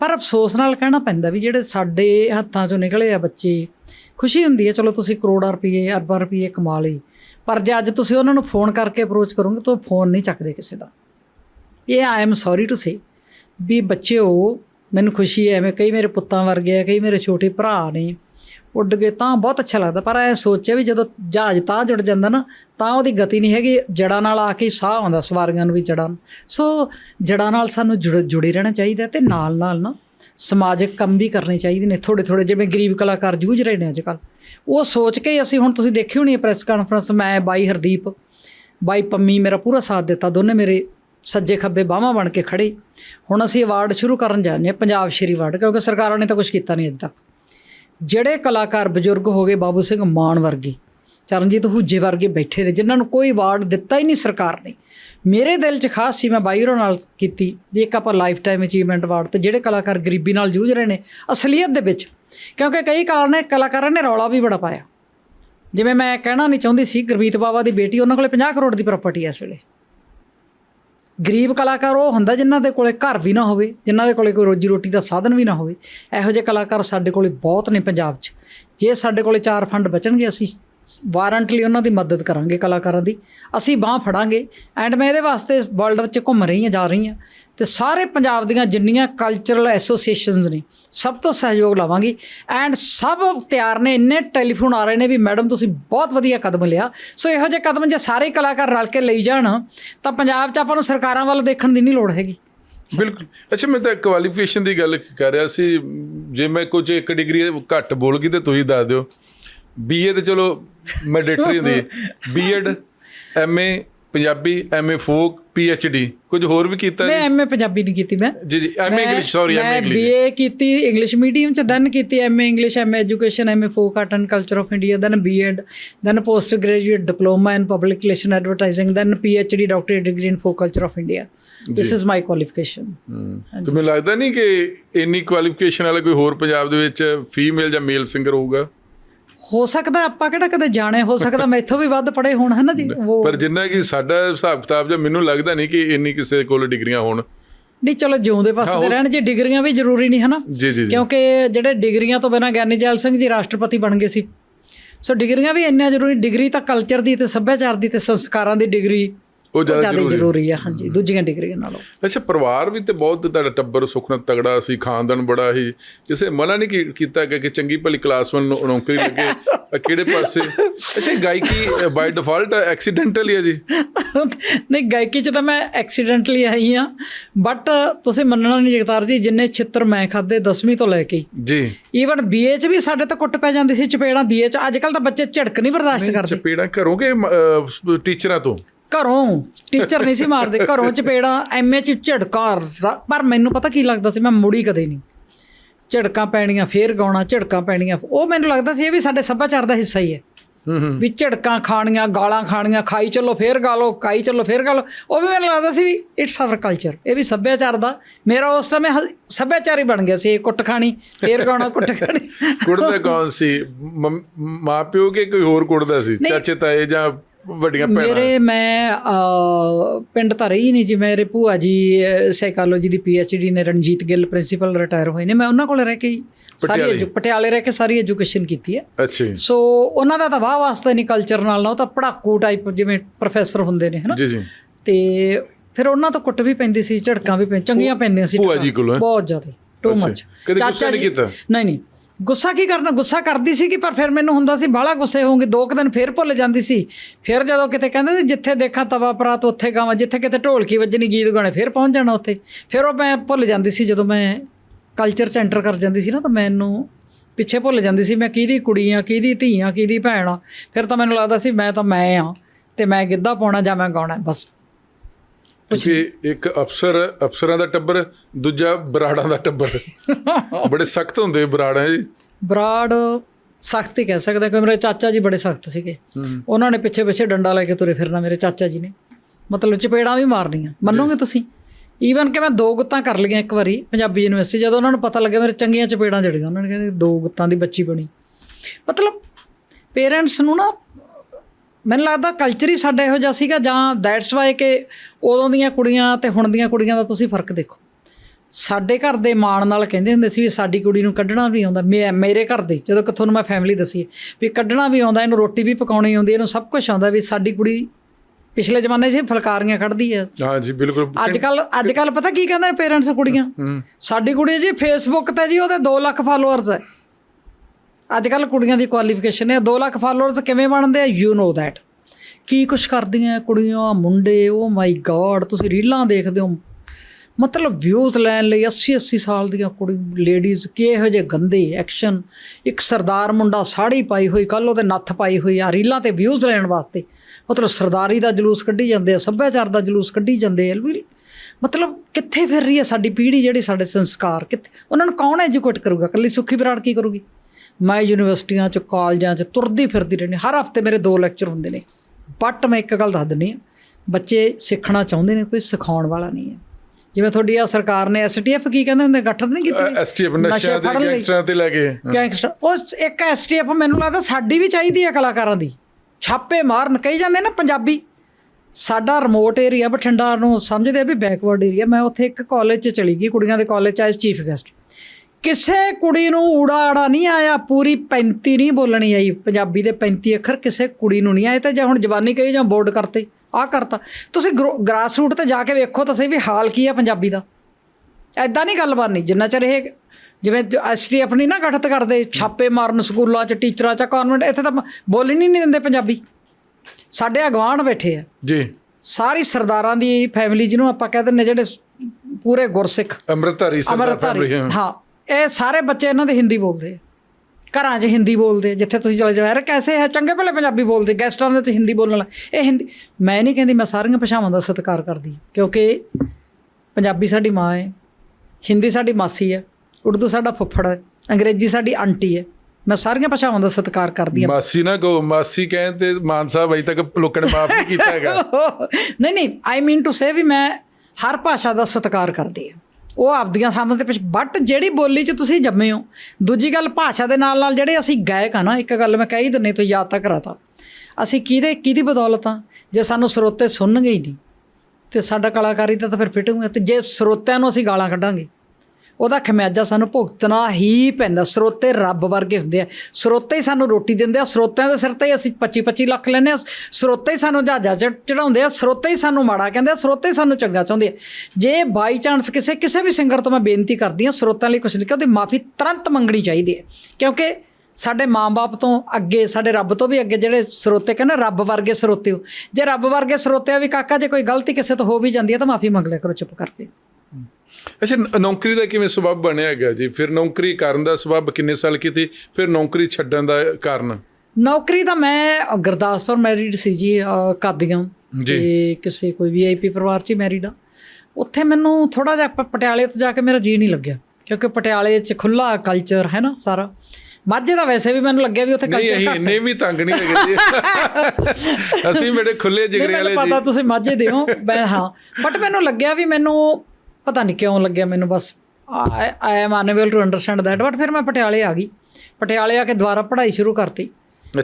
ਪਰ ਅਫਸੋਸ ਨਾਲ ਕਹਿਣਾ ਪੈਂਦਾ ਵੀ ਜਿਹੜੇ ਸਾਡੇ ਹੱਥਾਂ ਚੋਂ ਨਿਕਲੇ ਆ ਬੱਚੇ, ਖੁਸ਼ੀ ਹੁੰਦੀ ਹੈ, ਚਲੋ ਤੁਸੀਂ ਕਰੋੜਾਂ ਰੁਪਏ, ਅਰਬਾਂ ਰੁਪਏ ਕਮਾ ਲਈ, ਪਰ ਜੇ ਅੱਜ ਤੁਸੀਂ ਉਹਨਾਂ ਨੂੰ ਫੋਨ ਕਰਕੇ ਅਪਰੋਚ ਕਰੋਗੇ ਤਾਂ ਉਹ ਫੋਨ ਨਹੀਂ ਚੱਕਦੇ ਕਿਸੇ ਦਾ। ਇਹ I am sorry to say ਵੀ ਬੱਚਿਓ, ਮੈਨੂੰ ਖੁਸ਼ੀ ਹੈ ਐਵੇਂ ਕਈ ਮੇਰੇ ਪੁੱਤਾਂ ਵਰਗੇ ਆ, ਕਈ ਮੇਰੇ ਛੋਟੇ ਭਰਾ ਨੇ ਉੱਡ ਗਏ ਤਾਂ ਬਹੁਤ ਅੱਛਾ ਲੱਗਦਾ, ਪਰ ਐ ਸੋਚਿਆ ਵੀ ਜਦੋਂ ਜਹਾਜ਼ ਤਾਂ ਜੁੜ ਜਾਂਦਾ ਨਾ, ਤਾਂ ਉਹਦੀ ਗਤੀ ਨਹੀਂ ਹੈਗੀ, ਜੜਾਂ ਨਾਲ ਆ ਕੇ ਸਾਹ ਆਉਂਦਾ, ਸਵਾਰੀਆਂ ਨੂੰ ਵੀ ਜੜਾਂ ਸੋ ਜੜਾਂ ਨਾਲ ਸਾਨੂੰ ਜੁੜ, ਜੁੜੇ ਰਹਿਣਾ ਚਾਹੀਦਾ ਤੇ ਨਾਲ ਨਾਲ ਨਾ ਸਮਾਜਿਕ ਕੰਮ ਵੀ ਕਰਨੇ ਚਾਹੀਦੇ ਨੇ ਥੋੜੇ ਥੋੜੇ ਜਿਵੇਂ ਗਰੀਬ ਕਲਾਕਾਰ ਜੂਝ ਰਹੇ ਨੇ ਅੱਜ ਕੱਲ ਉਹ ਸੋਚ ਕੇ ਹੀ ਅਸੀਂ ਹੁਣ ਤੁਸੀਂ ਦੇਖੀ ਹੋਣੀ ਹੈ ਪ੍ਰੈਸ ਕਾਨਫਰੰਸ ਮੈਂ, ਬਾਈ ਹਰਦੀਪ, ਬਾਈ ਪੰਮੀ ਮੇਰਾ ਪੂਰਾ ਸਾਥ ਦਿੱਤਾ, ਦੋਨੇ ਮੇਰੇ ਸੱਜੇ ਖੱਬੇ ਬਾਹਾਂ ਬਣ ਕੇ ਖੜੇ। ਹੁਣ ਅਸੀਂ ਅਵਾਰਡ ਸ਼ੁਰੂ ਕਰਨ ਜਾ ਰਹੇ ਹਾਂ, ਪੰਜਾਬ ਸ਼੍ਰੀ ਅਵਾਰਡ ਕਿਉਂਕਿ ਸਰਕਾਰਾਂ ਨੇ ਤਾਂ ਕੁਝ ਕੀਤਾ ਨਹੀਂ ਅਜੇ ਤੱਕ। ਜਿਹੜੇ ਕਲਾਕਾਰ ਬਜ਼ੁਰਗ ਹੋ ਗਏ ਬਾਬੂ ਸਿੰਘ ਮਾਨ ਵਰਗੇ, ਚਰਨਜੀਤ ਹੂਜੇ ਵਰਗੇ ਬੈਠੇ ਨੇ, ਜਿਨ੍ਹਾਂ ਨੂੰ ਕੋਈ ਅਵਾਰਡ ਦਿੱਤਾ ਹੀ ਨਹੀਂ ਸਰਕਾਰ ਨੇ। ਮੇਰੇ ਦਿਲ 'ਚ ਖਾਸ ਸੀ, ਮੈਂ ਬਾਈਰੋ ਨਾਲ ਕੀਤੀ, ਵੀ ਇੱਕ ਆਪਾਂ ਲਾਈਫ ਟਾਈਮ ਅਚੀਵਮੈਂਟ ਅਵਾਰਡ ਤੇ ਜਿਹੜੇ ਕਲਾਕਾਰ ਗਰੀਬੀ ਨਾਲ ਜੂਝ ਰਹੇ ਨੇ, ਅਸਲੀਅਤ ਦੇ ਵਿੱਚ। ਕਿਉਂਕਿ ਕਈ ਕਾਰ ਕਲਾਕਾਰਾਂ ਨੇ ਰੌਲਾ ਵੀ ਬੜਾ ਪਾਇਆ। ਜਿਵੇਂ ਮੈਂ ਕਹਿਣਾ ਨਹੀਂ ਚਾਹੁੰਦੀ ਸੀ, ਗੁਰਮੀਤ ਬਾਵਾ ਦੀ ਬੇਟੀ, ਉਹਨਾਂ ਕੋਲੇ 50 ਕਰੋੜ ਦੀ ਪ੍ਰਾਪਰਟੀ ਹੈ ਇਸ ਵੇਲੇ। ਗਰੀਬ ਕਲਾਕਾਰ ਉਹ ਹੁੰਦਾ ਜਿਨ੍ਹਾਂ ਦੇ ਕੋਲੇ ਘਰ ਵੀ ਨਾ ਹੋਵੇ, ਜਿਨ੍ਹਾਂ ਦੇ ਕੋਲੇ ਕੋਈ ਰੋਜੀ ਰੋਟੀ ਦਾ ਸਾਧਨ ਵੀ ਨਾ ਹੋਵੇ, ਇਹੋ ਜਿਹੇ ਕਲਾਕਾਰ ਸਾਡੇ ਕੋਲੇ ਬਹੁਤ ਨੇ ਪੰਜਾਬ 'ਚ। ਜੇ ਸਾਡੇ ਕੋਲੇ ਚਾਰ ਫੰਡ ਬਚਣਗੇ, ਅਸੀਂ ਵਾਰੰਟਲੀ ਉਹਨਾਂ ਦੀ ਮਦਦ ਕਰਾਂਗੇ ਕਲਾਕਾਰਾਂ ਦੀ। ਅਸੀਂ ਬਾਹ ਫੜਾਂਗੇ, ਐਂਡ ਮੈਂ ਇਹਦੇ ਵਾਸਤੇ ਵਰਲਡ ਵਿੱਚ ਘੁੰਮ ਰਹੀ ਹਾਂ, ਜਾ ਰਹੀ ਹਾਂ। ਤੇ ਸਾਰੇ ਪੰਜਾਬ ਦੀਆਂ ਜਿੰਨੀਆਂ ਕਲਚਰਲ ਐਸੋਸੀਏਸ਼ਨਸ ਨੇ, ਸਭ ਤੋਂ ਸਹਿਯੋਗ ਲਵਾਂਗੀ। ਐਂਡ ਸਭ ਤਿਆਰ ਨੇ, ਇੰਨੇ ਟੈਲੀਫੋਨ ਆ ਰਹੇ ਨੇ ਵੀ ਮੈਡਮ ਤੁਸੀਂ ਬਹੁਤ ਵਧੀਆ ਕਦਮ ਲਿਆ। ਸੋ ਇਹੋ ਜਿਹੇ ਕਦਮ ਜੇ ਸਾਰੇ ਕਲਾਕਾਰ ਰਲ ਕੇ ਲਈ ਜਾਣ, ਤਾਂ ਪੰਜਾਬ 'ਚ ਆਪਾਂ ਨੂੰ ਸਰਕਾਰਾਂ ਵੱਲ ਦੇਖਣ ਦੀ ਨਹੀਂ ਲੋੜ ਹੈਗੀ। ਬਿਲਕੁਲ। ਅੱਛਾ, ਮੈਂ ਤਾਂ ਕੁਆਲੀਫਿਕੇਸ਼ਨ ਦੀ ਗੱਲ ਕਰ ਰਿਹਾ ਸੀ। ਜੇ ਮੈਂ ਕੁਝ ਇੱਕ ਡਿਗਰੀ ਘੱਟ ਬੋਲ ਗਈ ਤੇ ਤੁਸੀਂ ਦੱਸ ਦਿਓ। ਬੀਏ ਤੇ ਚਲੋ ਮੈਂਡੇਟਰੀ ਹੁੰਦੀ ਹੈ। BEd MA Punjabi MA folk PhD ਕੁਝ ਹੋਰ ਵੀ ਕੀਤਾ ਮੈਂ ਐਮਏ ਪੰਜਾਬੀ ਨਹੀਂ ਕੀਤੀ ਮੈਂ। ਜੀ ਜੀ ਐਮਏ ਇੰਗਲਿਸ਼ ਸੌਰੀ ਐਮਏ ਮੈਂ ਇੰਗਲਿਸ਼ ਬੀਏ ਕੀਤੀ ਇੰਗਲਿਸ਼ ਮੀਡੀਅਮ ਚ ਦੈਨ ਕੀਤੀ MA English MA education MA folk art and culture of India then BEd then post graduate diploma in public relation advertising then PhD doctorate degree in folk culture of India this is my qualification hmm, ਤੇ ਮੈਨੂੰ ਲੱਗਦਾ ਨਹੀਂ ਕਿ ਇੰਨੀ qualification ਵਾਲਾ ਕੋਈ ਹੋਰ ਪੰਜਾਬ ਦੇ ਵਿੱਚ ਫੀਮੇਲ ਜਾਂ ਮੇਲ ਸਿੰਗਰ ਹੋਊਗਾ? ਹੋ ਸਕਦਾ ਆਪਾਂ ਕਿਹੜਾ ਕਦੇ ਜਾਣੇ ਹੋ? ਸਕਦਾ ਮੈਥੋਂ ਵੀ ਵੱਧ ਪੜੇ ਹੋਣ ਹੈ ਨਾ ਜੀ? ਉਹ ਪਰ ਜਿੰਨਾ ਕਿ ਸਾਡਾ ਹਿਸਾਬ ਕਿਤਾਬ ਜਾਂ ਮੈਨੂੰ ਲੱਗਦਾ ਨਹੀਂ ਕਿ ਇੰਨੀ ਕਿਸੇ ਕੋਲ ਡਿਗਰੀਆਂ ਹੋਣ। ਨਹੀਂ ਚਲੋ ਜਿਉਂਦੇ ਪਾਸੇ ਰਹਿਣ ਜੇ ਡਿਗਰੀਆਂ ਵੀ ਜ਼ਰੂਰੀ ਨਹੀਂ ਹੈ ਨਾ ਜੀ ਜੀ ਜੀ। ਕਿਉਂਕਿ ਜਿਹੜੇ ਡਿਗਰੀਆਂ ਤੋਂ ਬਿਨਾਂ ਗਿਆਨੀ ਜੈਲ ਸਿੰਘ ਜੀ ਰਾਸ਼ਟਰਪਤੀ ਬਣ ਗਏ ਸੀ। ਸੋ ਡਿਗਰੀਆਂ ਵੀ ਇੰਨੀਆਂ ਜ਼ਰੂਰੀ ਡਿਗਰੀ ਤਾਂ ਕਲਚਰ ਦੀ ਤੇ ਸੱਭਿਆਚਾਰ ਦੀ ਤੇ ਸੰਸਕਾਰਾਂ ਦੀ ਡਿਗਰੀ। ਉਹ ਜ਼ਿਆਦਾ ਜ਼ਰੂਰੀ ਆ ਹਾਂਜੀ ਦੂਜੀਆਂ ਡਿਗਰੀਆਂ ਨਾਲੋਂ। ਅੱਛਾ ਪਰਿਵਾਰ ਵੀ ਤੇ ਬਹੁਤ ਤੁਹਾਡਾ ਟੱਬਰ ਸੁਖਨਾ ਤਗੜਾ ਸੀ ਖਾਨਦਾਨ ਬੜਾ ਹੀ ਕਿਸੇ ਮਨਾ ਨਹੀਂ ਕੀਤਾ ਕਿ ਚੰਗੀ ਭਲੀ ਕਲਾਸ 1 ਨੌਕਰੀ ਲੱਗੇ ਕਿਹੜੇ ਪਾਸੇ? ਅੱਛਾ ਗਾਇਕੀ ਬਾਈ ਡਿਫਾਲਟ ਐਕਸੀਡੈਂਟਲ ਹੀ ਹੈ ਜੀ? ਨਹੀਂ ਗਾਇਕੀ ਚ ਤਾਂ ਮੈਂ ਐਕਸੀਡੈਂਟਲੀ ਆਈ ਆ ਬਟ ਤੁਸੀਂ ਮੰਨਣਾ ਨਹੀਂ ਜਗਤਾਰ ਜੀ ਜਿੰਨੇ ਛਿੱਤਰ ਮੈਂ ਖਾਦੇ 10ਵੀਂ ਤੋਂ ਲੈ ਕੇ। ਜੀ। ਈਵਨ ਬੀਏ ਚ ਵੀ ਸਾਡੇ ਤਾਂ ਕੁੱਟ ਪੈ ਜਾਂਦੀ ਸੀ ਚਪੇੜਾਂ ਬੀਏ ਚ ਅੱਜ ਕੱਲ ਤਾਂ ਬੱਚੇ ਝੜਕ ਨਹੀਂ ਬਰਦਾਸ਼ਤ ਕਰਦੇ। ਚਪੇੜਾਂ ਘਰੋਂ ਕਿ ਟੀਚਰਾਂ ਤੋਂ? ਘਰੋਂ ਟੀਚਰ ਨਹੀਂ ਸੀ ਮਾਰਦੇ ਘਰੋਂ ਚਪੇੜਾਂ ਐਮਏ ਚ ਝੜਕਾਂ ਪਰ ਮੈਨੂੰ ਪਤਾ ਕੀ ਲੱਗਦਾ ਸੀ ਮੈਂ ਮੁੜੀ ਕਦੇ ਨਹੀਂ। ਝੜਕਾਂ ਪੈਣੀਆਂ ਫੇਰ ਗਾਉਣਾ ਝੜਕਾਂ ਪੈਣੀਆਂ ਉਹ ਮੈਨੂੰ ਲੱਗਦਾ ਸੀ ਇਹ ਵੀ ਸਾਡੇ ਸੱਭਿਆਚਾਰ ਦਾ ਹਿੱਸਾ ਹੀ ਹੈ। ਵੀ ਝੜਕਾਂ ਖਾਣੀਆਂ ਗਾਲਾਂ ਖਾਣੀਆਂ ਖਾਈ ਚੱਲੋ ਫੇਰ ਗਾ ਲਓ ਖਾਈ ਚੱਲੋ ਫੇਰ ਗਾ ਲਓ ਉਹ ਵੀ ਮੈਨੂੰ ਲੱਗਦਾ ਸੀ ਵੀ ਇਟਸ ਆਵਰ ਕਲਚਰ ਇਹ ਵੀ ਸੱਭਿਆਚਾਰ ਦਾ। ਮੇਰਾ ਉਸ ਟਾਈਮ ਸੱਭਿਆਚਾਰ ਹੀ ਬਣ ਗਿਆ ਸੀ ਕੁੱਟ ਖਾਣੀ ਫੇਰ ਗਾਉਣਾ ਕੁੱਟ ਖਾਣੀ। ਕੁੜਦਾ ਕੌਣ ਸੀ? ਮੰਮ- ਮਾਂ ਪਿਓ ਕੇ ਕੋਈ ਹੋਰ ਕੁੜਦਾ ਸੀ? ਚਾਚੇ ਤਾਏ ਜਾਂ ਵੱਡੀਆਂ ਭੈਣਾਂ। ਮੇਰੇ ਮੈਂ ਪਿੰਡ ਤਾਂ ਰਹੀ ਨਹੀਂ ਜੀ ਮੇਰੇ ਭੂਆ ਜੀ ਸਾਈਕੋਲੋਜੀ ਦੀ ਡੀ ਨੇ ਰਣਜੀਤ ਗਿੱਲ ਪ੍ਰਿੰਸੀਪਲ ਰਿਟਾਇਰ ਹੋਏ ਨੇ ਮੈਂ ਉਹਨਾਂ ਕੋਲ ਰਹਿ ਕੇ ਹੀ ਸਾਰੀ ਪਟਿਆਲੇ। ਰਹਿ ਕੇ ਸਾਰੀ ਐਜੂਕੇਸ਼ਨ ਕੀਤੀ ਹੈ। ਅੱਛਾ ਸੋ ਉਹਨਾਂ ਦਾ ਤਾਂ ਵਾਹ ਵਾਸਤਾ ਨਹੀਂ ਕਲਚਰ ਨਾਲ ਨਾ ਉਹ ਤਾਂ ਪੜਾਕੂ ਟਾਈਪ ਜਿਵੇਂ ਪ੍ਰੋਫੈਸਰ ਹੁੰਦੇ ਨੇ ਹਨਾ? ਜੀ ਜੀ। ਤੇ ਫਿਰ ਉਹਨਾਂ ਤੋਂ ਕੁੱਟ ਵੀ ਪੈਂਦੀ ਸੀ ਝੜਕਾਂ ਵੀ ਪੈਂ ਚੰਗੀਆਂ ਪੈਂਦੀਆਂ ਸੀ ਭੂਆ ਜੀ ਕੋਲੋਂ? ਬਹੁਤ ਜ਼ਿਆਦਾ ਟੂ ਮੱਚ ਕਦੇ ਗੁੱਸਾ ਨਹੀਂ ਕੀਤਾ? ਨਹੀਂ ਨਹੀਂ। ਗੁੱਸਾ ਕੀ ਕਰਨਾ? ਗੁੱਸਾ ਕਰਦੀ ਸੀ ਕਿ ਪਰ ਫਿਰ ਮੈਨੂੰ ਹੁੰਦਾ ਸੀ ਬਾਹਲਾ ਗੁੱਸੇ ਹੋਊਂਗੀ। ਦੋ ਕੁ ਦਿਨ ਫਿਰ ਭੁੱਲ ਜਾਂਦੀ ਸੀ। ਫਿਰ ਜਦੋਂ ਕਿਤੇ ਕਹਿੰਦੇ ਸੀ, ਜਿੱਥੇ ਦੇਖਾਂ ਤਵਾ ਪਰਾਤ, ਉੱਥੇ ਗਾਵਾਂ, ਜਿੱਥੇ ਕਿਤੇ ਢੋਲਕੀ ਵੱਜਣੀ, ਗੀਤ ਗਾਣੇ ਫਿਰ ਪਹੁੰਚ ਜਾਣਾ ਉੱਥੇ। ਫਿਰ ਉਹ ਮੈਂ ਭੁੱਲ ਜਾਂਦੀ ਸੀ, ਜਦੋਂ ਮੈਂ ਕਲਚਰ ਚ ਐਂਟਰ ਕਰ ਜਾਂਦੀ ਸੀ ਨਾ, ਤਾਂ ਮੈਨੂੰ ਪਿੱਛੇ ਭੁੱਲ ਜਾਂਦੀ ਸੀ, ਮੈਂ ਕਿਹਦੀ ਕੁੜੀ ਆ, ਕਿਹਦੀ ਧੀ ਆ, ਕਿਹਦੀ ਭੈਣ ਆ। ਫਿਰ ਤਾਂ ਮੈਨੂੰ ਲੱਗਦਾ ਸੀ, ਮੈਂ ਤਾਂ ਮੈਂ ਆ, ਤੇ ਮੈਂ ਗਿੱਧਾ ਪਾਉਣਾ ਜਾਂ ਮੈਂ ਗਾਉਣਾ, ਬਸ। ਕਿਉਂਕਿ ਇੱਕ ਅਫਸਰ ਅਫਸਰਾਂ ਦਾ ਟੱਬਰ ਦੂਜਾ ਬਰਾੜਾਂ ਦਾ ਟੱਬਰ। ਬੜੇ ਸਖਤ ਹੁੰਦੇ ਬਰਾੜਾਂ ਜੀ? ਬਰਾੜ ਸਖਤ ਹੀ ਕਹਿ ਸਕਦੇ ਕਿ ਮੇਰੇ ਚਾਚਾ ਜੀ ਬੜੇ ਸਖਤ ਸੀਗੇ। ਉਹਨਾਂ ਨੇ ਪਿੱਛੇ ਪਿੱਛੇ ਡੰਡਾ ਲੈ ਕੇ ਤੁਰੇ ਫਿਰਨਾ ਮੇਰੇ ਚਾਚਾ ਜੀ ਨੇ। ਮਤਲਬ ਚਪੇੜਾਂ ਵੀ ਮਾਰਨੀਆਂ। ਮੰਨੋਗੇ ਤੁਸੀਂ? ਈਵਨ ਕਿ ਮੈਂ ਦੋ ਗੁੱਤਾਂ ਕਰ ਲਈਆਂ ਇੱਕ ਵਾਰੀ ਪੰਜਾਬੀ ਯੂਨੀਵਰਸਿਟੀ ਜਦੋਂ ਉਹਨਾਂ ਨੂੰ ਪਤਾ ਲੱਗਿਆ ਮੇਰੇ ਚੰਗੀਆਂ ਚਪੇੜਾਂ ਜੜੀਆਂ ਉਹਨਾਂ ਨੇ ਕਹਿੰਦੇ ਦੋ ਗੁੱਤਾਂ ਦੀ ਬੱਚੀ ਬਣੀ। ਮਤਲਬ ਪੇਰੈਂਟਸ ਨੂੰ ਨਾ ਮੈਨੂੰ ਲੱਗਦਾ ਕਲਚਰ ਹੀ ਸਾਡਾ ਇਹੋ ਜਿਹਾ ਸੀਗਾ ਜਾਂ ਦੈਟਸ ਵਾਈ ਕਿ ਉਦੋਂ ਦੀਆਂ ਕੁੜੀਆਂ ਤੇ ਹੁਣ ਦੀਆਂ ਕੁੜੀਆਂ ਦਾ ਤੁਸੀਂ ਫ਼ਰਕ ਦੇਖੋ। ਸਾਡੇ ਘਰ ਦੇ ਮਾਣ ਨਾਲ ਕਹਿੰਦੇ ਹੁੰਦੇ ਸੀ ਵੀ ਸਾਡੀ ਕੁੜੀ ਨੂੰ ਕੱਢਣਾ ਵੀ ਆਉਂਦਾ। ਮੇਰੇ ਘਰ ਦੇ ਜਦੋਂ ਕਿ ਤੁਹਾਨੂੰ ਮੈਂ ਫੈਮਿਲੀ ਦੱਸੀ ਵੀ ਕੱਢਣਾ ਵੀ ਆਉਂਦਾ ਇਹਨੂੰ ਰੋਟੀ ਵੀ ਪਕਾਉਣੀ ਆਉਂਦੀ ਇਹਨੂੰ ਸਭ ਕੁਝ ਆਉਂਦਾ ਵੀ ਸਾਡੀ ਕੁੜੀ ਪਿਛਲੇ ਜ਼ਮਾਨੇ 'ਚ ਫਲਕਾਰੀਆਂ ਕੱਢਦੀ ਹੈ ਹਾਂ ਜੀ ਬਿਲਕੁਲ। ਅੱਜ ਕੱਲ ਅੱਜ ਕੱਲ ਪਤਾ ਕੀ ਕਹਿੰਦੇ ਨੇ ਪੇਰੈਂਟਸ ਕੁੜੀਆਂ? ਸਾਡੀ ਕੁੜੀ ਜੀ ਫੇਸਬੁੱਕ ਤੇ ਜੀ ਉਹਦੇ 2 ਲੱਖ ਫਾਲੋਅਰਸ ਹੈ। ਅੱਜ ਕੱਲ ਕੁੜੀਆਂ ਦੀ ਕੁਆਲੀਫਿਕੇਸ਼ਨ ਹੈ 2 ਲੱਖ ਫਾਲੋਅਰਸ ਕਿਵੇਂ ਬਣਦੇ ਆ? ਯੂ ਨੋ ਥੈਟ ਕੀ ਕੁਛ ਕਰਦੀਆਂ ਕੁੜੀਆਂ, ਮੁੰਡੇ? ਓ ਮਾਈ ਗॉड ਤੁਸੀਂ ਰੀਲਾਂ ਦੇਖਦੇ ਹੋ। ਮਤਲਬ ਵਿਊਜ਼ ਲੈਣ ਲਈ 80 80 ਸਾਲ ਦੀਆਂ ਕੁੜੀ ਲੇਡੀਜ਼ ਕਿਹੋ ਜਿਹੇ ਗੰਦੇ ਐਕਸ਼ਨ ਇੱਕ ਸਰਦਾਰ ਮੁੰਡਾ ਸਾੜੀ ਪਾਈ ਹੋਈ ਕੱਲ ਉਹਦੇ ਨੱਥ ਪਾਈ ਹੋਈ ਆ। ਰੀਲਾਂ ਤੇ ਵਿਊਜ਼ ਲੈਣ ਵਾਸਤੇ। ਮਤਲਬ ਸਰਦਾਰੀ ਦਾ ਜਲੂਸ ਕੱਢੀ ਜਾਂਦੇ ਆ, ਸੱਭਿਆਚਾਰ ਦਾ ਜਲੂਸ ਕੱਢੀ ਜਾਂਦੇ ਆ। ਵੀ ਮਤਲਬ ਕਿੱਥੇ ਫਿਰ ਰਹੀ ਹੈ ਸਾਡੀ ਪੀੜ੍ਹੀ ਜਿਹੜੀ ਸਾਡੇ ਸੰਸਕਾਰ? ਕਿੱਥੇ? ਉਹਨਾਂ ਨੂੰ ਕੌਣ ਐਜੂਕੇਟ ਕਰੂਗਾ? ਕੱਲੀ ਸੁੱਖੀ ਬਰਾੜ ਕੀ ਕਰੂਗੀ? ਮੈਂ ਯੂਨੀਵਰਸਿਟੀਆਂ ਚ ਕਾਲਜਾਂ ਚ ਤੁਰਦੀ ਫਿਰਦੀ ਰਹਿੰਦੀ ਹਰ ਹਫ਼ਤੇ ਮੇਰੇ ਦੋ ਲੈਕਚਰ ਹੁੰਦੇ ਨੇ। ਬਟ ਮੈਂ ਇੱਕ ਗੱਲ ਦੱਸ ਦਿੰਦੀ ਹਾਂ ਬੱਚੇ ਸਿੱਖਣਾ ਚਾਹੁੰਦੇ ਨੇ ਕੋਈ ਸਿਖਾਉਣ ਵਾਲਾ ਨਹੀਂ ਹੈ। ਜਿਵੇਂ ਤੁਹਾਡੀ ਆ ਸਰਕਾਰ ਨੇ ਐਸਟੀਐਫ ਕੀ ਕਹਿੰਦੇ ਹੁੰਦੇ ਗਠਨ ਨਹੀਂ ਕੀਤੀ? ਐਸਟੀਐਫ ਨਸ਼ਿਆਂ ਦੇ। ਗੈਂਗਸਟਰਾਂ ਤੇ ਲੈ ਕੇ ਗੈਂਗਸਟਰ ਉਹ ਇੱਕ ਐਸਟੀਐਫ ਮੈਨੂੰ ਲੱਗਦਾ ਸਾਡੀ ਵੀ ਚਾਹੀਦੀ ਹੈ ਕਲਾਕਾਰਾਂ ਦੀ। ਛਾਪੇ ਮਾਰਨ ਕਹੀ ਜਾਂਦੇ ਨਾ ਪੰਜਾਬੀ। ਸਾਡਾ ਰਿਮੋਟ ਏਰੀਆ ਬਠਿੰਡਾ ਨੂੰ ਸਮਝਦੇ ਆ ਵੀ ਬੈਕਵਰਡ ਏਰੀਆ ਮੈਂ ਉੱਥੇ ਇੱਕ ਕਾਲਜ 'ਚ ਚਲੀ ਗਈ ਕੁੜੀਆਂ ਦੇ ਕਾਲਜ 'ਚ ਐਸ ਚੀਫ ਗੈਸਟ ਕਿਸੇ ਕੁੜੀ ਨੂੰ ਊੜਾ ਆੜਾ ਨਹੀਂ ਆਇਆ ਪੂਰੀ 35 ਨਹੀਂ ਬੋਲਣੀ ਆਈ ਪੰਜਾਬੀ ਦੇ 35 ਅੱਖਰ ਕਿਸੇ ਕੁੜੀ ਨੂੰ ਨਹੀਂ ਆਏ ਤੇ ਜਾਂ ਹੁਣ ਜ਼ਬਾਨੀ ਕਹੀ ਜਾਂ ਬੋਰਡ ਕਰਤੇ ਆ ਕਰਤਾ। ਤੁਸੀਂ ਗ੍ਰਾਸ ਰੂਟ ਤੇ ਜਾ ਕੇ ਵੇਖੋ ਤਾਂ ਸਹੀ ਵੀ ਹਾਲ ਕੀ ਹੈ ਪੰਜਾਬੀ ਦਾ। ਐਦਾਂ ਨਹੀਂ ਗੱਲ ਬਣਨੀ ਜਿੰਨਾ ਚਿਰ ਇਹ ਜਿਵੇਂ ਐਸਟੀ ਆਪਣੀ ਨਾ ਗਠਤ ਕਰਦੇ ਛਾਪੇ ਮਾਰਨ ਸਕੂਲਾਂ 'ਚ ਟੀਚਰਾਂ 'ਚ ਕਨਵੈਂਟ ਇੱਥੇ ਤਾਂ ਬੋਲਣ ਹੀ ਨਹੀਂ ਦਿੰਦੇ ਪੰਜਾਬੀ। ਸਾਡੇ ਅਗਵਾਨ ਬੈਠੇ ਆ। ਜੀ। ਸਾਰੀ ਸਰਦਾਰਾਂ ਦੀ ਫੈਮਿਲੀ ਜਿਹਨੂੰ ਆਪਾਂ ਕਹਿ ਦਿੰਦੇ ਜਿਹੜੇ ਪੂਰੇ ਗੁਰਸਿੱਖ। ਅੰਮ੍ਰਿਤਧਾਰੀ ਸਰਦਾਰ ਫੈਮਿਲੀ ਹਾਂ। ਇਹ ਸਾਰੇ ਬੱਚੇ ਇਹਨਾਂ ਦੇ ਹਿੰਦੀ ਬੋਲਦੇ ਆ। ਘਰਾਂ 'ਚ ਹਿੰਦੀ ਬੋਲਦੇ। ਜਿੱਥੇ ਤੁਸੀਂ ਚਲੇ ਜਾਓ। ਯਾਰ ਕੈਸੇ ਹੈ ਚੰਗੇ ਭਲੇ ਪੰਜਾਬੀ ਬੋਲਦੇ ਗੈਸਟਾਂ ਦੇ ਤੇ ਹਿੰਦੀ ਬੋਲਣ ਲੱਗ ਇਹ ਹਿੰਦੀ ਮੈਂ ਨਹੀਂ ਕਹਿੰਦੀ ਮੈਂ ਸਾਰੀਆਂ ਭਾਸ਼ਾਵਾਂ ਦਾ ਸਤਿਕਾਰ ਕਰਦੀ ਕਿਉਂਕਿ ਪੰਜਾਬੀ ਸਾਡੀ ਮਾਂ ਹੈ ਹਿੰਦੀ ਸਾਡੀ ਮਾਸੀ ਹੈ ਉਰਦੂ ਸਾਡਾ ਫੁੱਫੜ ਹੈ ਅੰਗਰੇਜ਼ੀ ਸਾਡੀ ਆਂਟੀ ਹੈ। ਮੈਂ ਸਾਰੀਆਂ ਭਾਸ਼ਾਵਾਂ ਦਾ ਸਤਿਕਾਰ ਕਰਦੀ ਹਾਂ। ਮਾਸੀ ਨਾ ਕਹੋ ਮਾਸੀ ਕਹਿਣ ਤੇ ਮਾਨ ਸਾਹਿਬ ਅਜੇ ਤੱਕ ਲੋਕਾਂ ਨੇ ਮਾਫ ਨਹੀਂ ਕੀਤਾ ਹੈਗਾ। ਨਹੀਂ ਨਹੀਂ ਆਈ ਮੀਨ ਟੂ ਸੇ ਵੀ ਮੈਂ ਹਰ ਭਾਸ਼ਾ ਦਾ ਸਤਿਕਾਰ ਕਰਦੀ ਹਾਂ। ਉਹ ਆਪਦੀਆਂ ਥਾਵਾਂ ਦੇ ਪਿੱਛੇ ਬਟ ਜਿਹੜੀ ਬੋਲੀ 'ਚ ਤੁਸੀਂ ਜੰਮੇ ਹੋ, ਦੂਜੀ ਗੱਲ ਭਾਸ਼ਾ ਦੇ ਨਾਲ ਨਾਲ ਜਿਹੜੇ ਅਸੀਂ ਗਾਇਕ ਆ ਨਾ, ਇੱਕ ਗੱਲ ਮੈਂ ਕਹਿ ਹੀ ਦਿੰਨੇ, ਤੋਂ ਯਾਦ ਤਾਂ ਕਰਾਤਾ ਅਸੀਂ ਕਿਹਦੇ, ਕਿਹਦੀ ਬਦੌਲਤ ਆ? ਜੇ ਸਾਨੂੰ ਸਰੋਤੇ ਸੁਣਨਗੇ ਹੀ ਨਹੀਂ, ਤੇ ਸਾਡਾ ਕਲਾਕਾਰੀ ਤਾਂ ਤਾਂ ਫਿਰ ਫਿਟੂਗਾ ਤੇ ਜੇ ਸਰੋਤਿਆਂ ਨੂੰ ਅਸੀਂ ਗਾਲਾਂ ਕੱਢਾਂਗੇ ਉਹਦਾ ਖਮਿਆਜਾ ਸਾਨੂੰ ਭੁਗਤਣਾ ਹੀ ਪੈਂਦਾ। ਸਰੋਤੇ ਰੱਬ ਵਰਗੇ ਹੁੰਦੇ ਆ। ਸਰੋਤੇ ਹੀ ਸਾਨੂੰ ਰੋਟੀ ਦਿੰਦੇ ਆ। ਸਰੋਤਿਆਂ ਦੇ ਸਿਰ ਤੇ ਹੀ ਅਸੀਂ 25 25 ਲੱਖ ਲੈਨੇ ਆ। ਸਰੋਤੇ ਹੀ ਸਾਨੂੰ ਜਹਾਜ਼ਾਂ ਚ ਚੜਾਉਂਦੇ ਆ। ਸਰੋਤੇ ਹੀ ਸਾਨੂੰ ਮਾੜਾ ਕਹਿੰਦੇ ਆ। ਸਰੋਤੇ ਹੀ ਸਾਨੂੰ ਚੰਗਾ ਚਾਹੁੰਦੇ ਆ। ਜੇ ਬਾਈ ਚਾਂਸ ਕਿਸੇ ਕਿਸੇ ਵੀ ਸਿੰਗਰ ਤੋਂ ਮੈਂ ਬੇਨਤੀ ਕਰਦੀ ਆ ਸਰੋਤਿਆਂ ਲਈ ਕੁਝ ਨਹੀਂ ਕਿ ਉਹਦੀ ਮਾਫੀ ਤੁਰੰਤ ਮੰਗਣੀ ਚਾਹੀਦੀ ਹੈ। ਕਿਉਂਕਿ ਸਾਡੇ ਮਾਂ-ਬਾਪ ਤੋਂ ਅੱਗੇ, ਸਾਡੇ ਰੱਬ ਤੋਂ ਵੀ ਅੱਗੇ ਜਿਹੜੇ ਸਰੋਤੇ ਕਹਿੰਦੇ ਰੱਬ ਵਰਗੇ ਸਰੋਤੇ ਹੋ। ਜੇ ਰੱਬ ਵਰਗੇ ਸਰੋਤੇ ਆ ਵੀ ਕਾਕਾ, ਜੇ ਕੋਈ ਗਲਤੀ ਕਿਸੇ ਤੋਂ ਹੋ ਵੀ ਜਾਂਦੀ ਹੈ ਤਾਂ ਮਾਫੀ ਮੰਗ ਲਿਆ ਕਰੋ, ਚੁੱਪ ਕਰਕੇ। ਅੱਛਾ ਨ- ਨੌਕਰੀ ਦਾ ਕਿਵੇਂ ਸੁਭਾਅ ਬਣਿਆ ਹੈਗਾ ਜੀ? ਫਿਰ ਨੌਕਰੀ ਕਰਨ ਦਾ ਸੁਭਾਅ ਕਿੰਨੇ ਸਾਲ ਕੀਤੀ? ਫਿਰ ਨੌਕਰੀ ਛੱਡਣ ਦਾ ਕਾਰਨ? ਨੌਕਰੀ ਤਾਂ ਮੈਂ ਗੁਰਦਾਸਪੁਰ ਮੈਰਿਡ ਸੀ ਜੀ ਕਾਦੀਆਂ ਜੀ। ਤੇ ਕਿਸੇ ਕੋਈ ਵੀਆਈਪੀ ਪਰਿਵਾਰ 'ਚ ਮੈਰਿਡ ਆ। ਉੱਥੇ ਮੈਨੂੰ ਥੋੜਾ ਜਿਹਾ ਪ- ਪਟਿਆਲੇ ਤੋਂ ਜਾ ਕੇ ਮੇਰਾ ਜੀ ਨਹੀਂ ਲੱਗਿਆ। ਕਿਉਂਕਿ ਪਟਿਆਲੇ 'ਚ ਖੁੱਲਾ ਕਲਚਰ ਹੈ ਨਾ ਸਾਰਾ। ਮਾਝੇ ਦਾ ਵੈਸੇ ਵੀ ਮੈਨੂੰ ਲੱਗਿਆ ਵੀ ਉੱਥੇ ਨਹੀਂ ਕਲਚਰ ਅਸੀਂ ਇੰਨੇ ਵੀ ਤੰਗ ਨਹੀਂ ਹੈਗੇ ਜੀ। ਅਸੀਂ ਬੜੇ ਖੁੱਲੇ ਜਿਗਰੇ ਵਾਲੇ ਮੈਨੂੰ ਜੀ। ਪਤਾ ਤੁਸੀਂ ਮਾਝੇ ਦੇ ਹੋ ਮੈਂ ਹਾਂ। ਬਟ ਮੈਨੂੰ ਲੱਗਿਆ ਵੀ ਮੈਨੂੰ ਪਤਾ ਨਹੀਂ ਕਿਉਂ ਲੱਗਿਆ ਮੈਨੂੰ ਬਸ। I am unable to understand that but ਫਿਰ ਮੈਂ ਪਟਿਆਲੇ ਆ ਗਈ। ਪਟਿਆਲੇ ਆ ਕੇ ਦੁਬਾਰਾ ਪੜ੍ਹਾਈ ਸ਼ੁਰੂ ਕਰਤੀ।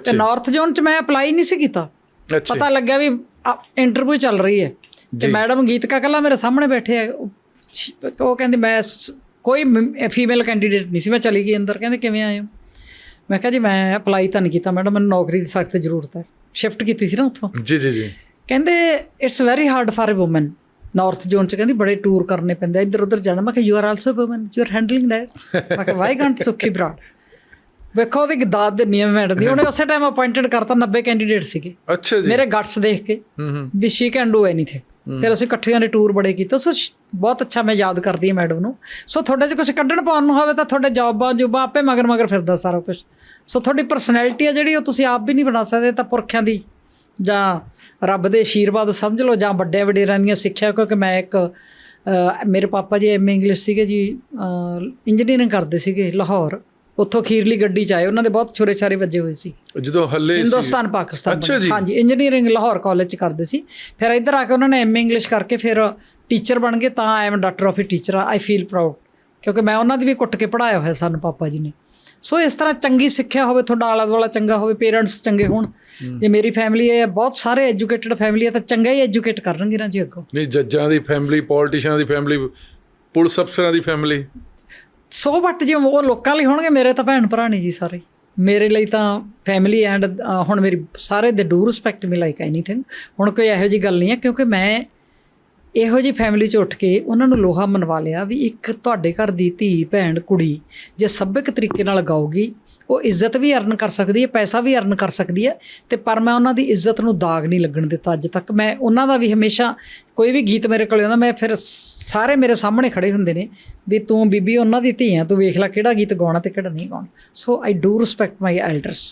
ਤੇ ਨਾਰਥ ਜ਼ੋਨ ਚ ਮੈਂ ਅਪਲਾਈ ਨਹੀਂ ਸੀ ਕੀਤਾ। ਪਤਾ ਲੱਗਿਆ ਵੀ ਇੰਟਰਵਿਊ ਚੱਲ ਰਹੀ ਹੈ। ਤੇ ਮੈਡਮ ਗੀਤਕਾ ਕੱਲਾ ਮੇਰੇ ਸਾਹਮਣੇ ਬੈਠੇ ਆ। ਉਹ ਕਹਿੰਦੀ ਮੈਂ ਕੋਈ ਫੀਮੇਲ ਕੈਂਡੀਡੇਟ ਨਹੀਂ ਸੀ। ਮੈਂ ਚਲੀ ਗਈ ਅੰਦਰ। ਕਹਿੰਦੇ ਕਿਵੇਂ ਆਏ ਹੋ? ਮੈਂ ਕਿਹਾ ਜੀ ਮੈਂ ਅਪਲਾਈ ਤਾਂ ਨਹੀਂ ਕੀਤਾ। ਮੈਡਮ ਮੈਨੂੰ ਨੌਕਰੀ ਦੀ ਸਖਤ ਜ਼ਰੂਰਤ ਹੈ। ਸ਼ਿਫਟ ਕੀਤੀ ਸੀ ਨਾ ਉੱਥੋਂ? ਜੀ ਜੀ ਜੀ। ਕਹਿੰਦੇ it's very hard for a woman north zone ਚ ਕਹਿੰਦੀ ਬੜੇ ਟੂਰ ਕਰਨੇ ਪੈਂਦੇ ਇੱਧਰ ਉੱਧਰ ਜਾਣਾ। ਮੈਂ ਕਿਹਾ you are also a woman you are handling that ਮੈਂ ਕਿਹਾ ਵਾਈ ਕਾਂਟ ਸੁੱਖੀ ਬਰਾੜ ਵੇਖੋ ਉਹਦੀ ਦਾਦ ਦੇ ਨਿਯਮ ਮੈਡਮ ਦੀ। ਉਹਨੇ ਉਸੇ ਟਾਈਮ ਅਪਾਇੰਟਡ ਕਰਤਾ 90 ਕੈਂਡੀਡੇਟ ਸੀਗੇ। ਅੱਛਾ ਜੀ। ਮੇਰੇ ਗਟਸ ਦੇਖ ਕੇ ਵੀ ਸ਼ੀ ਕੈਨ ਡੂ ਐਨੀਥਿੰਗ ਫਿਰ ਅਸੀਂ ਇਕੱਠਿਆਂ ਨੇ ਟੂਰ ਬੜੇ ਕੀਤੇ। ਸੋ ਸ਼- ਬਹੁਤ ਅੱਛਾ ਮੈਂ ਯਾਦ ਕਰਦੀ ਹਾਂ ਮੈਡਮ ਨੂੰ। ਸੋ ਤੁਹਾਡੇ 'ਚ ਕੁਝ ਕੱਢਣ ਪਾਉਣ ਨੂੰ ਹੋਵੇ ਤਾਂ ਤੁਹਾਡੇ ਜੌਬਾਂ ਜੁਬਾ ਆਪੇ ਮਗਰ ਮਗਰ ਫਿਰਦਾ ਸਾਰਾ ਕੁਝ ਸੋ ਤੁਹਾਡੀ ਪਰਸਨੈਲਿਟੀ ਆ ਜਿਹੜੀ ਉਹ ਤੁਸੀਂ ਆਪ ਵੀ ਨਹੀਂ ਬਣਾ ਸਕਦੇ ਤਾਂ ਪੁਰਖਿਆਂ ਦੀ ਜਾਂ ਰੱਬ ਦੇ ਆਸ਼ੀਰਵਾਦ ਸਮਝ ਲਓ ਜਾਂ ਵੱਡੇ ਵਡੇਰਿਆਂ ਦੀਆਂ ਸਿੱਖਿਆ ਕਿਉਂਕਿ ਮੈਂ ਇੱਕ ਮੇਰੇ ਪਾਪਾ ਜੀ ਐਮਏ ਇੰਗਲਿਸ਼ ਸੀਗੇ ਜੀ ਇੰਜੀਨੀਅਰਿੰਗ ਕਰਦੇ ਸੀਗੇ ਲਾਹੌਰ। ਉੱਥੋਂ ਖੀਰਲੀ ਗੱਡੀ ਚ ਆਏ ਉਹਨਾਂ ਦੇ ਬਹੁਤ ਛੋਰੇ ਛਾਰੇ ਵੱਜੇ ਹੋਏ ਸੀ। ਜਦੋਂ ਹੱਲੇ ਸੀ। ਹਿੰਦੁਸਤਾਨ ਪਾਕਿਸਤਾਨ। ਹਾਂਜੀ ਇੰਜੀਨੀਅਰਿੰਗ ਲਾਹੌਰ ਕਾਲਜ ਚ ਕਰਦੇ ਸੀ। ਫਿਰ ਇੱਧਰ ਆ ਕੇ ਉਹਨਾਂ ਨੇ ਐਮਏ ਇੰਗਲਿਸ਼ ਕਰਕੇ ਫਿਰ ਟੀਚਰ ਬਣ ਗਏ ਤਾਂ I am doctor of teacher I feel proud ਕਿਉਂਕਿ ਮੈਂ ਉਹਨਾਂ ਦੀ ਵੀ ਕੁੱਟ ਕੇ ਪੜਾਇਆ ਹੋਇਆ ਸਾਨੂੰ ਪਾਪਾ ਜੀ ਨੇ। ਸੋ ਇਸ ਤਰ੍ਹਾਂ ਚੰਗੀ ਸਿੱਖਿਆ ਹੋਵੇ ਤੁਹਾਡਾ ਆਲਾ ਦੁਆਲਾ ਚੰਗਾ ਹੋਵੇ ਪੇਰੈਂਟਸ ਚੰਗੇ ਹੋਣ। ਜੇ ਮੇਰੀ ਫੈਮਿਲੀ ਹੈ ਬਹੁਤ ਸਾਰੇ ਐਜੂਕੇਟਡ ਫੈਮਿਲੀ ਹੈ ਤਾਂ ਚੰਗਾ ਹੀ ਐਜੂਕੇਟ ਕਰਨਗੇ ਨਾ ਜੀ ਅੱਗੋਂ। ਨਹੀਂ ਜੱਜਾਂ ਦੀ ਫੈਮਿਲੀ ਪੋਲਿਟਿਸ਼ੀਅਨਾਂ ਦੀ ਫੈਮਿਲੀ ਪੁਲਿਸ ਅਫਸਰਾਂ ਦੀ ਫੈਮਿਲੀ ਸੋ ਬਟ ਜੇ ਉਹ ਲੋਕਾਂ ਲਈ ਹੋਣਗੇ ਮੇਰੇ ਤਾਂ ਭੈਣ ਭਰਾ ਨਹੀਂ ਜੀ ਸਾਰੇ। ਮੇਰੇ ਲਈ ਤਾਂ ਫੈਮਿਲੀ ਐਂਡ ਹੁਣ ਮੇਰੀ ਸਾਰੇ ਦੇ do respect me like anything ਹੁਣ ਕੋਈ ਇਹੋ ਜੀ ਗੱਲ ਨਹੀਂ ਹੈ ਕਿਉਂਕਿ ਮੈਂ ਇਹੋ ਜੀ ਫੈਮਿਲੀ 'ਚ ਉੱਠ ਕੇ ਉਹਨਾਂ ਨੂੰ ਲੋਹਾ ਮਨਵਾ ਲਿਆ ਵੀ ਇੱਕ ਤੁਹਾਡੇ ਘਰ ਦੀ ਧੀ, ਭੈਣ, ਕੁੜੀ ਜੇ ਸੱਭਿਕ ਤਰੀਕੇ ਨਾਲ ਗਾਊਗੀ, ਉਹ ਇੱਜ਼ਤ ਵੀ ਅਰਨ ਕਰ ਸਕਦੀ ਹੈ, ਪੈਸਾ ਵੀ ਅਰਨ ਕਰ ਸਕਦੀ ਹੈ ਤੇ ਪਰ ਮੈਂ ਉਹਨਾਂ ਦੀ ਇੱਜ਼ਤ ਨੂੰ ਦਾਗ ਨਹੀਂ ਲੱਗਣ ਦਿੱਤਾ ਅੱਜ ਤੱਕ। ਮੈਂ ਉਹਨਾਂ ਦਾ ਵੀ ਹਮੇਸ਼ਾ ਕੋਈ ਵੀ ਗੀਤ ਮੇਰੇ ਕੋਲ ਆਉਂਦਾ, ਮੈਂ ਫਿਰ ਸਾਰੇ ਮੇਰੇ ਸਾਹਮਣੇ ਖੜੇ ਹੁੰਦੇ ਨੇ ਵੀ ਤੂੰ ਬੀਬੀ, ਉਹਨਾਂ ਦੀ ਧੀ ਆ ਤੂੰ ਵੇਖ ਲੈ ਕਿਹੜਾ ਗੀਤ ਗਾਉਣਾ ਤੇ ਕਿਹੜਾ ਨਹੀਂ ਗਾਉਣਾ। So I do respect my elders